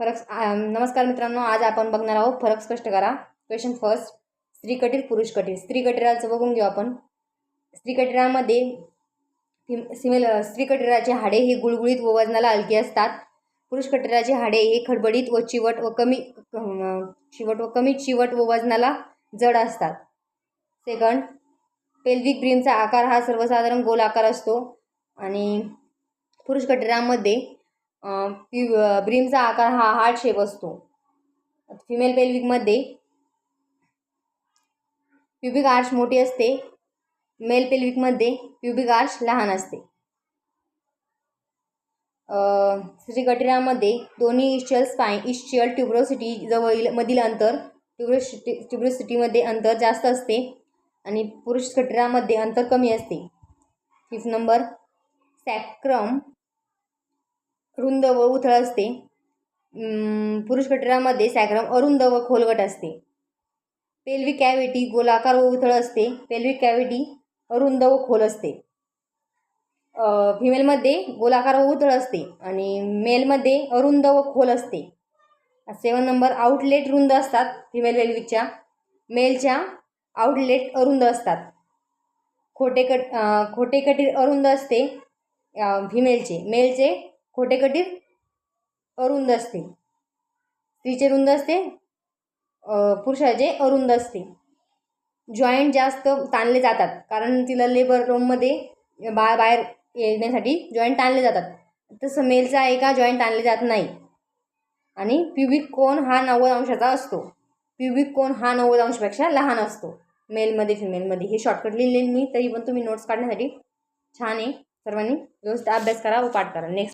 फरक नमस्कार मित्रांनो आज आपण बघणार आहोत फरक स्पष्ट करा. क्वेश्चन फर्स्ट स्त्री कटीर पुरुष कटीर स्त्री कटिराचं बघून घेऊ आपण. स्त्री कटिरामध्ये सिमिल सिमेल स्त्री कटिराचे हाडे हे गुळगुळीत व वजनाला हलकी असतात. पुरुष कटिराचे हाडे हे खडबडीत व चिवट व कमी चिवट व कमी चिवट व वजनाला जड असतात. सेकंड पेल्विक ब्रीमचा आकार हा सर्वसाधारण गोल आकार असतो. आणि पुरुष कटिरामध्ये पि ब्रीमचा आकार हा हार्ट शेप असतो. फिमेल पेल्विकमध्ये प्युबिक आर्च मोठी असते. मेल पेल्विकमध्ये प्युबिक आर्च लहान असते. अं, कटिरामध्ये दोन्ही इश्चियल स्पाईन इश्चियल ट्युब्रोसिटी जवळील मधील अंतर ट्युब्रोसिटी ट्युब्रोसिटीमध्ये अंतर जास्त असते आणि पुरुष कटिरामध्ये अंतर कमी असते. फिफ्थ नंबर सॅक्रम रुंद व उथळ असते. पुरुष कटिरामध्ये सॅक्रम अरुंद व खोलगट असते. पेल्विक कॅव्हिटी गोलाकार व उथळ असते. पेल्विक कॅव्हिटी अरुंद व खोल असते. फिमेलमध्ये गोलाकार व उथळ असते आणि मेलमध्ये अरुंद व खोल असते. सेवन नंबर आउटलेट रुंद असतात फिमेल पेल्विकच्या मेलच्या आउटलेट अरुंद असतात. खोटे कट खोटे कटीर अरुंद असते फिमेलचे मेलचे खोटे कटीर अरुंद असते स्त्रीचे रुंद असते पुरुषाचे अरुंद असते. जॉईंट जास्त ताणले जातात कारण तिला लेबर रूममध्ये बा बाहेर येण्यासाठी जॉईंट ताणले जातात. तसं मेलचा एका जॉईंट ताणले जात नाही. आणि प्युबिक कोन हा नव्वद अंशाचा असतो. प्युबिक कोन हा नव्वद अंशपेक्षा लहान असतो. मेलमध्ये फिमेलमध्ये हे शॉर्टकट लिहिलेली मी तरी पण तुम्ही नोट्स काढण्यासाठी छान आहे. सर्वांनी व्यवस्थित अभ्यास करा व पाठ करा. नेक्स्ट